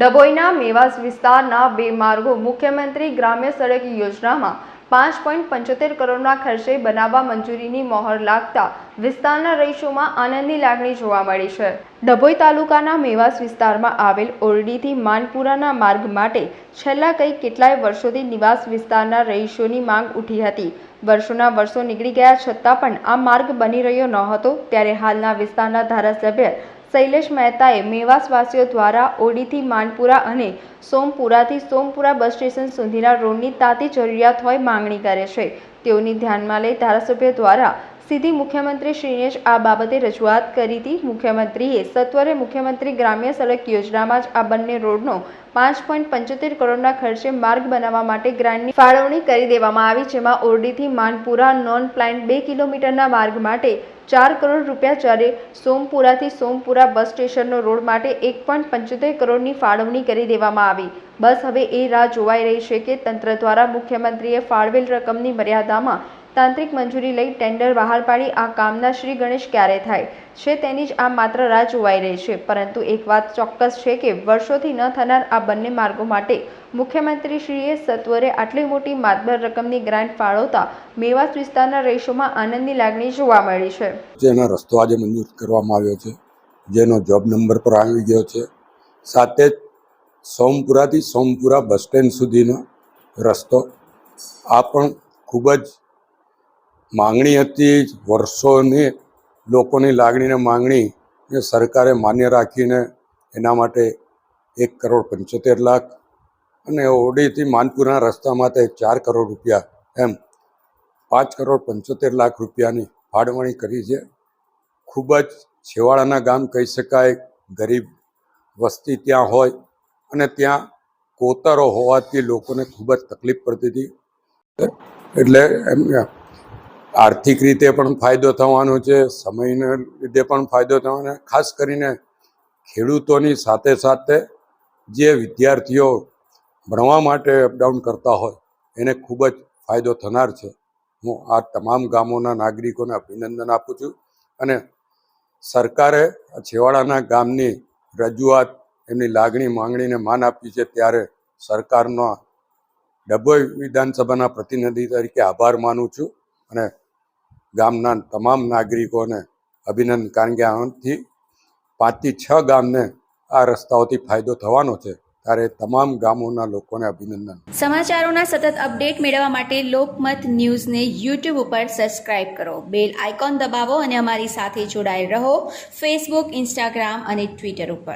ડભોઈના મેવાસ વિસ્તારના બે માર્ગો મુખ્યમંત્રી ગ્રામ્ય સડક યોજનામાં પાંચ પોઈન્ટ પંચોતેર કરોડના ખર્ચે બનાવવા મંજૂરીની મહોર લાગતા વિસ્તારના રહીશોમાં આનંદની લાગણી જોવા મળી છે. ડભોઈ તાલુકાના મેવાસ વિસ્તારમાં આવેલ ઓરડીથી માનપુરાના માર્ગ માટે છેલ્લા કંઈ કેટલાય વર્ષોથી નિવાસ વિસ્તારના રહીશોની માંગ ઉઠી હતી. વર્ષોના વર્ષો નીકળી ગયા છતાં પણ આ માર્ગ બની રહ્યો ન હતો ત્યારે હાલના વિસ્તારના ધારાસભ્ય શૈલેષ મહેતાએ મેવાસવાસીઓ દ્વારા ઓડીથી માનપુરા અને સોમપુરાથી સોમપુરા બસ સ્ટેશન સુધીના રોડની તાતી જરૂરિયાત હોય માંગણી કરે છે. તેઓની ધ્યાનમાં લઈ ધારાસભ્ય દ્વારા સીધી મુખ્યમંત્રી શ્રીને જ આ બાબતે રજૂઆત કરી હતી. મુખ્યમંત્રીએ સત્વરે મુખ્યમંત્રી ગ્રામ્ય સડક યોજનામાં જ આ બંને રોડનો પાંચ પોઈન્ટ પંચોતેર કરોડના ખર્ચે માર્ગ બનાવવા માટે ગ્રાન્ટની ફાળવણી કરી દેવામાં આવી, જેમાં ઓરડીથી માનપુરા નોન પ્લાન્ટ બે કિલોમીટરના માર્ગ માટે ચાર કરોડ રૂપિયા જ્યારે સોમપુરાથી સોમપુરા બસ સ્ટેશનનો રોડ માટે એક પોઈન્ટ પંચોતેર કરોડની ફાળવણી કરી દેવામાં આવી. બસ હવે એ રાહ જોવાઈ રહી છે કે તંત્ર દ્વારા મુખ્યમંત્રીએ ફાળવેલ રકમની મર્યાદામાં તાંત્રિક મંજૂરી લઈ ટેન્ડર બહાર પાડી આ કામના શ્રી ગણેશ ક્યારે થાય? છે તેની જ આ માત્ર રાહ જોવાઈ રહી છે, પરંતુ એક વાત ચોક્કસ છે કે વર્ષોથી ન થનાર આ બંને માર્ગો માટે મુખ્યમંત્રીશ્રીએ સત્વરે આટલી મોટી માતબર રકમની ગ્રાન્ટ ફાળવતા મેવાસ વિસ્તારના રહીશોમાં આનંદની લાગણી જોવા મળી છે. જેનો રસ્તો આજે મંજૂર કરવામાં આવ્યો છે જેનો જોબ નંબર પર આવી ગયો છે. સાથે જ સોમપુરાથી સોમપુરા બસ સ્ટેન્ડ સુધીનો રસ્તો આ પણ ખૂબ જ માંગણી હતી વર્ષોની, લોકોની લાગણીને માંગણી એ સરકારે માન્ય રાખીને એના માટે એક કરોડ પંચોતેર લાખ અને ઓડીથી માનપુરના રસ્તા માટે ચાર કરોડ રૂપિયા એમ પાંચ કરોડ પંચોતેર લાખ રૂપિયાની ફાળવણી કરી છે. ખૂબ જ છેવાડાના ગામ કહી શકાય, ગરીબ વસ્તી ત્યાં હોય અને ત્યાં કોતરો હોવાથી લોકોને ખૂબ જ તકલીફ પડતી હતી. એટલે એમને આર્થિક રીતે પણ ફાયદો થવાનો છે, સમયને લીધે પણ ફાયદો થવાનો ખાસ કરીને ખેડૂતોની સાથે સાથે જે વિદ્યાર્થીઓ ભણવા માટે અપડાઉન કરતા હોય, એને ખૂબ જ ફાયદો થનાર છે. હું આ તમામ ગામોના નાગરિકોને અભિનંદન આપું છું અને સરકારે છેવાડાના ગામની રજૂઆત, એમની લાગણી માંગણીને માન આપ્યું છે ત્યારે સરકારનો ડભોઈ વિધાનસભાના પ્રતિનિધિ તરીકે આભાર માનું છું અને ગામના તમામ નાગરિકોને અભિનંદન, કારણ કે આનાથી પાંચથી છ ગામને આ રસ્તાઓથી ફાયદો થવાનો છે. ત્યારે તમામ ગામોના લોકોને અભિનંદન. સમાચારોના સતત અપડેટ મેળવવા માટે લોકમત ન્યૂઝને યુટ્યુબ ઉપર સબસ્ક્રાઇબ કરો. બેલ આઇકોન દબાવો અને અમારી સાથે જોડાયેલ રહો ફેસબુક, ઇન્સ્ટાગ્રામ અને ટ્વિટર ઉપર.